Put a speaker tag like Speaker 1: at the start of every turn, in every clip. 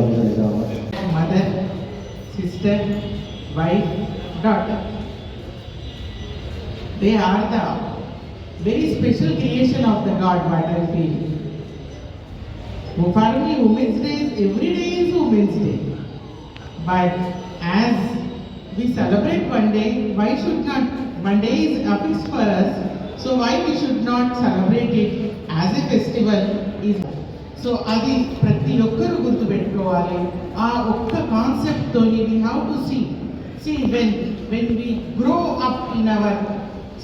Speaker 1: mother, sister, wife, daughter. They are the very special creation of the God Mother field. For me, Women's Day is every day is Women's Day. But as we celebrate one day, why should not one day is affixed for us, so why we should not celebrate it as a festival is so అది ప్రతి ఒక్కరు గుర్తుపెట్టుకోవాలి ఆ ఒక్క concept తోని we have to see see when when we grow up in our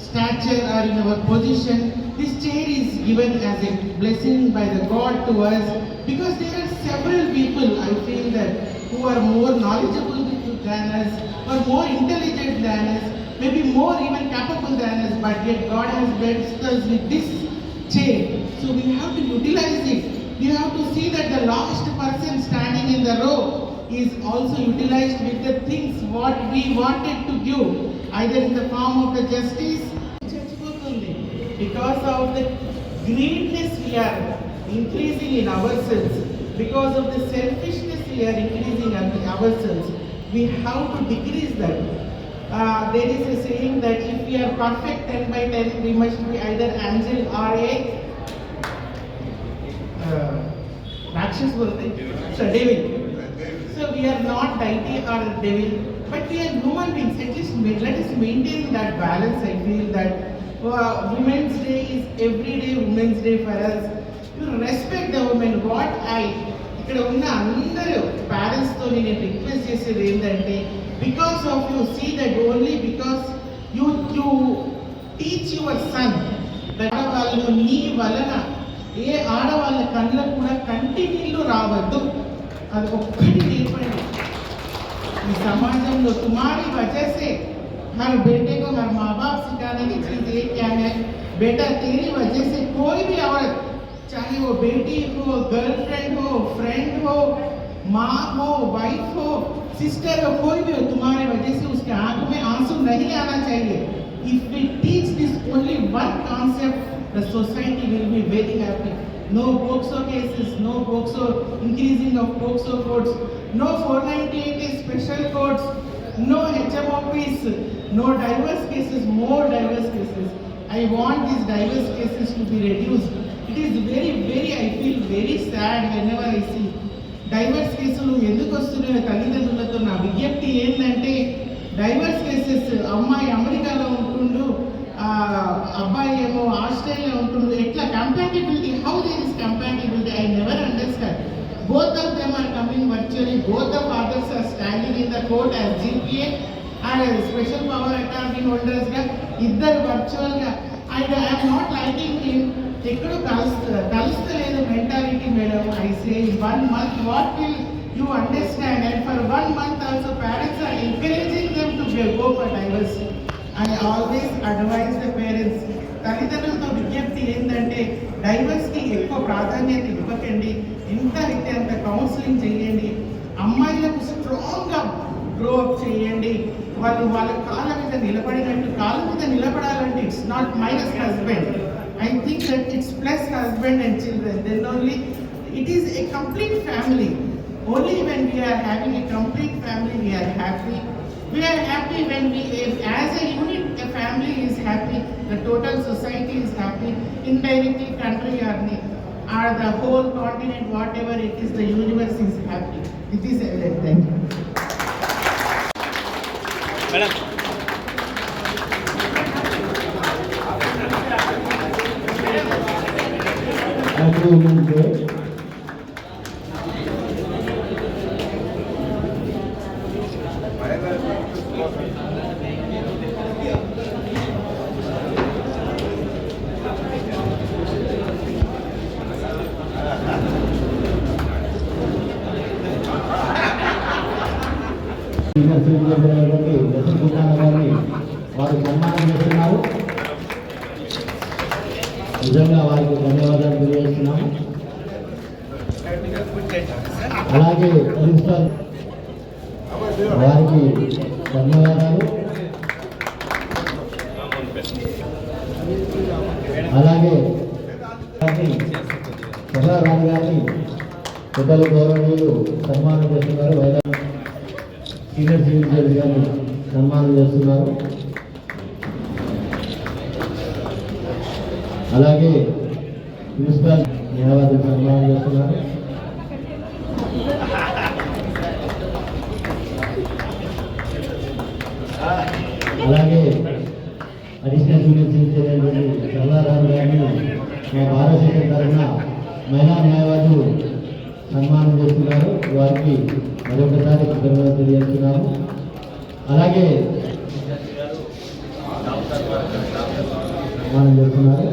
Speaker 1: stature or in our position this chair is given as a blessing by the god to us because there are several people I feel that who are more knowledgeable than us or more intelligent than us, maybe more even capable than us, but yet God has blessed us with this chair. So we have to utilize it. you have to see that the last person standing in the row is also utilized with the things what we wanted to give, either in the form of the justice. Because of the greedness we are increasing in ourselves, because of the selfishness we are increasing in ourselves, we have to decrease that. Uh, there is a saying that if we are perfect 10 by 10, we must be either angel or a actions were there. So devil. So we are not deity or devil, but we are human beings. At least let us maintain that balance. I feel that uh, Women's Day is every day Women's Day for us. You respect the women. What I ఇక్కడ ఉన్న అందరూ పేరెంట్స్తో నేను request చేసేది ఏంటంటే because of you see that only because you you teach your son that వాళ్ళు నీ వలన ఏ ఆడవాళ్ళ కళ్ళకు కూడా కంటి నీళ్లు రావద్దు. అది ఒక్కటి నేర్పండి ఈ సమాజంలో తుమారి వచేసే हर बेटे को हर माँ बाप सिखाने की चीज़ ये क्या है बेटा तेरी वजह से कोई भी औरत चाहे वो बेटी हो गर्लफ्रेंड हो फ्रेंड हो माँ हो वाइफ हो सिस्टर हो कोई भी हो तुम्हारी वजह से उसके आँख में आँसू नहीं आना चाहिए No POXO cases, no POXO, increasing of POXO codes, no 498 special codes, no HMOPs, no diverse cases, more diverse cases. I want these diverse cases to be reduced. It is very, very, I feel very sad whenever I see divorce కేసులు ఎందుకు వస్తున్నాయో తల్లిదండ్రులతో నా విజ్ఞప్తి ఏంటంటే divorce cases అమ్మాయి అమెరికాలో ఉంటుండు ఆ, అబ్బాయి ఏమో ఆస్ట్రేలియా ఉంటుంది ఎట్లా compatibility how there is compatibility I never understand both of them are coming virtually both the fathers are standing in the court as GPA and special power attorney హోల్డర్స్గా ఇద్దరు వర్చువల్గా. And I'm not liking him ఎక్కడో కలుస్త కలుస్తలేదు mentality madam I say one month what will you understand and for one month also parents are encouraging them to go for diversity I always advise the parents తల్లిదండ్రులతో విజ్ఞప్తి ఏంటంటే డైవర్స్కి ఎక్కువ ప్రాధాన్యత ఇవ్వకండి ఎంత అయితే అంత కౌన్సిలింగ్ చేయండి అమ్మాయిలకు స్ట్రాంగ్గా గ్రో అప్ చేయండి వాళ్ళు వాళ్ళ కాళ్ళ మీద నిలబడినట్టు కాళ్ళ మీద నిలబడాలంటే it's not minus husband I think that it's plus husband and children then only it is a complete family only when we are having a complete family we are happy We are happy when we, if as a unit, a family is happy, the total society is happy, indirectly country or, the- or the whole continent, whatever it is, the universe is happy. It is evident, thank you.
Speaker 2: Senior citizens వారు సన్మానం చేస్తున్నారు. నిజంగా వారికి ధన్యవాదాలు తెలియజేస్తున్నాము. అలాగే principal వారికి ధన్యవాదాలు. అలాగే సహరారాణి గారిని పెద్దలు గౌరవనీయులు సన్మానం చేస్తున్నారు. వైద్య సీనియర్ సివిల్ గారు సన్మానం చేస్తున్నారు. అలాగే ప్రిన్సిపల్ న్యాయవాదులు సన్మానం చేస్తున్నారు. అలాగే అడిషనల్ జూనియర్ సివిల్ అయినటువంటి చల్లారావు గారిని మా భారతదేశం తరఫున మహిళా న్యాయవాదులు సన్మానం చేస్తున్నారు. వారికి మరొకసారి కృతజ్ఞతలు తెలియజేస్తున్నాము. అలాగే సన్మానం చేస్తున్నారు.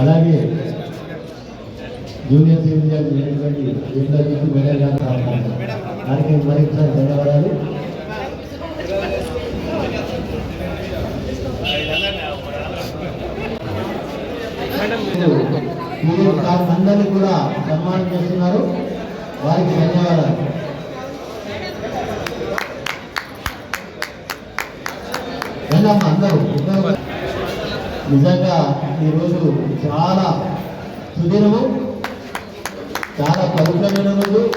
Speaker 2: అలాగే జూనియర్ సీనియర్ జడ్జి అయినటువంటి మెడల్ మేడం మరొకసారి ధన్యవాదాలు. మీరు అందరినీ కూడా సన్మానం చేస్తున్నారు. వారికి ధన్యవాదాలు. వెళ్ళమ్మ అందరూ. నిజంగా ఈరోజు చాలా సుదినము చాలా పవిత్రమైన రోజు.